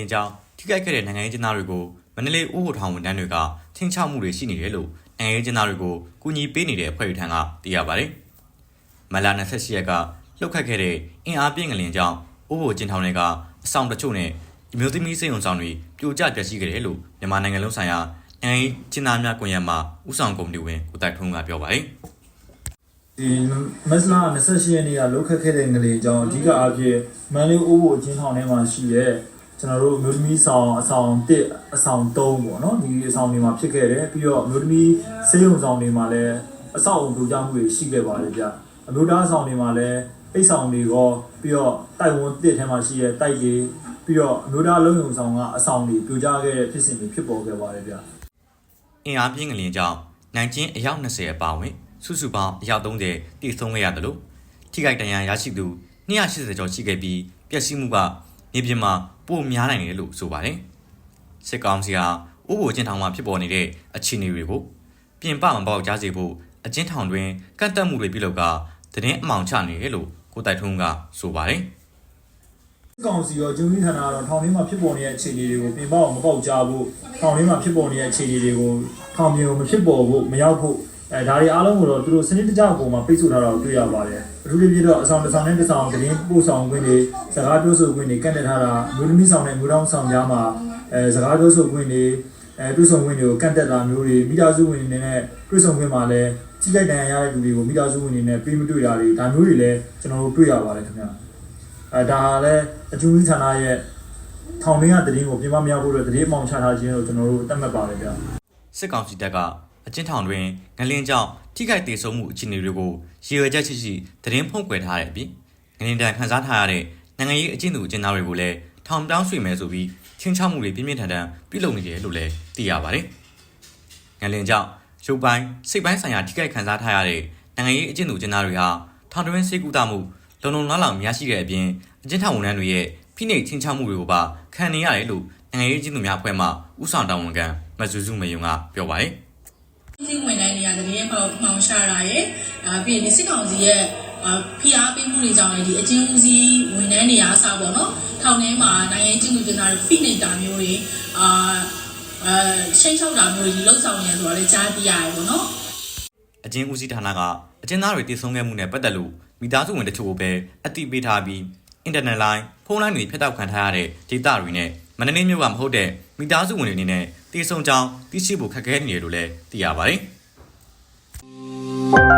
င်ကြောင်းထိခိုက်ခဲ့တဲ့နိုင်ငံရေးကျင်းသားတွေကိုမန္တလေးဥပဒေထောင်ဝန်ထမ်းတွေကထင်းချမှုတွေရှိနေတယ်လို့နိုင်ငံရေးကျင်းသားတွေကိုကူညီပေးနေတဲ့အဖွဲ့တွေထံကသိရပါတယ်။မလာ28ရက်ကလှုပ်ခတ်ခဲ့တဲ့အင်အားပြင်းငလင်ကြောင့်ဥပဒေကျင်းထောင်တွေကအဆောင်တချို့နဲ့အမျိုးသမီးစိတ်ုံဆောင်တွေပြိုကျပျက်စီးခဲ့တယ်လို့မြန်မာနိုင်ငံလုံးဆိုင်ရာနိုင်ငံရေးကျင်းသားများကွန်ရက်မှဥဆောင်ကော်မတီဝင်ဦးတိုက်ထွန်းကပြောပါတယ်။ဒီမက်စလာ28ရက်နေ့ကလုတ်ခတ်ခဲ့တဲ့ငလေအကြောင်းအဓိကအားဖြင့်မန်လေးအိုးဘိုအချင်းထောင်ထဲမှာရှိတဲ့ ကျွန်တော်တို့မျိုးသမီးဆောင်အဆောင်1အဆောင်3ပေါ့နော်ဒီအဆောင်တွေမှာဖြစ်ခဲ့တယ်ပြီးတော့မျိုးသမီးစေယုံဆောင်တွေမှာလည်းအဆောက်အုံဒူကြမှုတွေရှိခဲ့ပါတယ်ဗျအမျိုးသားဆောင်တွေမှာလည်းအိတ်ဆောင်တွေရောပြီးတော့တိုက်ဝန်းတစ်ထဲမှာရှိတဲ့တိုက်တွေပြီးတော့အမျိုးသားလုံးယုံဆောင်ကအဆောင်တွေပြိုကျခဲ့တဲ့ဖြစ်စဉ်တွေဖြစ်ပေါ်ခဲ့ပါတယ်ဗျအင်အားပြင်းငလျင်ကြောင့်နိုင်ကျင်းအယောက်20အပါအဝင်စုစုပေါင်းအယောက်30တည်ဆုံးခဲ့ရတယ်လို့ထိခိုက်ဒဏ်ရာရရှိသူ280ကျော်ရှိခဲ့ပြီးပျက်စီးမှုကမြေပြင်မှာ ပိုများနိုင်တယ်လို့ဆိုပါတယ်စစ်ကောင်စီဟာဥပဒေကျင်းထောင်မှာဖြစ်ပေါ်နေတဲ့အခြေအနေတွေကိုပြင်ပမပေါက်ကြားစေဖို့အကျဉ်းထောင်တွင်ကန့်တက်မှုတွေပြုလုပ်ကသတင်းအမှောင်ချနေတယ်လို့ကိုတိုက်ထွန်းကဆိုပါတယ်ကောင်စီရောဂျုံကြီးဌာနကတော့ထောင်ထဲမှာဖြစ်ပေါ်နေတဲ့အခြေအနေတွေကိုပြင်ပအောင်မပေါက်ကြားဖို့ထောင်ထဲမှာဖြစ်ပေါ်နေတဲ့အခြေအနေတွေကိုထောင်ပြင်ကိုမဖြစ်ပေါ်ဖို့မရောက်ဖို့ အဲဒါတွေအားလုံးကိုတော့သူတို့စနစ်တကျအပေါ်မှာပိတ်ဆို့ထားတာကိုတွေ့ရပါတယ်အထူးသဖြင့်တော့အဆောင်တစ်ဆောင်နဲ့တစ်ဆောင်သတင်းပို့ဆောင်ခွင့်တွေစကားပြောဆိုခွင့်တွေကန့်တက်ထားတာမျိုးသမီးဆောင်နဲ့မျိုးတောင်းဆောင်ကြားမှာအဲစကားပြောဆိုခွင့်တွေအဲတွေ့ဆုံခွင့်တွေကိုကန့်တက်တာမျိုးတွေမိသားစုဝင်တွေနဲ့တွေ့ဆုံခွင့်မှာလည်းကြီးကြိုက်တန်ရာရတဲ့လူတွေကိုမိသားစုဝင်တွေနဲ့ပေးမတွေ့တာတွေဒါမျိုးတွေလည်းကျွန်တော်တို့တွေ့ရပါတယ်ခင်ဗျာအဲဒါလည်းအကျိုးကြီးဌာနရဲ့ထောင်ရင်းကတည်င်းကိုပြင်ပမရောက်ဖို့အတွက်တည်င်းအမောင်ချထားခြင်းကိုကျွန်တော်တို့သတ်မှတ်ပါတယ်ဗျာစစ်ကောင်စီတပ်က အကျဉ်းထောင်တွင်ငလင်းကြောင့်ထိခိုက်ဒေဆုံးမှုအခြေအနေတွေကိုရည်ရွယ်ချက်ရှိရှိသတင်းဖုံးကွယ်ထားတဲ့အပြင်ငလင်းတန်ခန်းစားထားရတဲ့နိုင်ငံရေးအကျဉ်းသူအကျဉ်းသားတွေကိုလည်းထောင်ပြောင်းရွှေ့မယ်ဆိုပြီးချင်းချောက်မှုတွေပြင်းပြင်းထန်ထန်ပြုလုပ်နေတယ်လို့လည်းသိရပါတယ်။ငလင်းကြောင့်ရုပ်ပိုင်းစိတ်ပိုင်းဆိုင်ရာထိခိုက်ခံစားထားရတဲ့နိုင်ငံရေးအကျဉ်းသူအကျဉ်းသားတွေဟာထောင်တွင်းစေကူတာမှုလုံလုံလောက်လောက်များရှိတဲ့အပြင်အကျဉ်းထောင်ဝန်ထမ်းတွေရဲ့ဖိနှိပ်ချင်းချောက်မှုတွေကိုပါခံနေရတယ်လို့နိုင်ငံရေးအကျဉ်းသူများအဖွဲ့မှဥဆောင်တာဝန်ခံမဇူးစုမေယုံကပြောပါတယ်။ စီဝင်တိုင်းတွေကတကယ်မှောင်မှောင်ရှာတာရယ်အာပြီးရင်ဒီစစ်ကောင်စီရဲ့အာဖိအားပေးမှုတွေကြောင့်လည်းဒီအချင်းဦးစီးဝန်ထမ်းတွေအားအစားပေါ့နော်ထောင်ထဲမှာနိုင်ငံရေးကျင်းသူကျင်းသားတွေဖိနေတာမျိုးတွေအာအဲရှိတ်ချောက်တာမျိုးတွေဒီလောက်ဆောင်နေဆိုတော့လည်းကြားပြရတယ်ပေါ့နော်အကျဉ်းဦးစီးဌာနကအကျဉ်းသားတွေတည်ဆုံခဲ့မှုနဲ့ပတ်သက်လို့မိသားစုဝင်တချို့ကိုပဲအတိပေးထားပြီးအင်တာနက်လိုင်းဖုန်းလိုင်းတွေဖျက်တောက်ခံထားရတဲ့ဒေတာတွေနဲ့ မန္တလေးမြို့ကမဟုတ်တဲ့မိသားစုဝင်တွေအနေနဲ့တည်ဆုံကြောင်းသိရှိဖို့ခက်ခဲနေတယ်လို့လည်းသိရပါတယ်။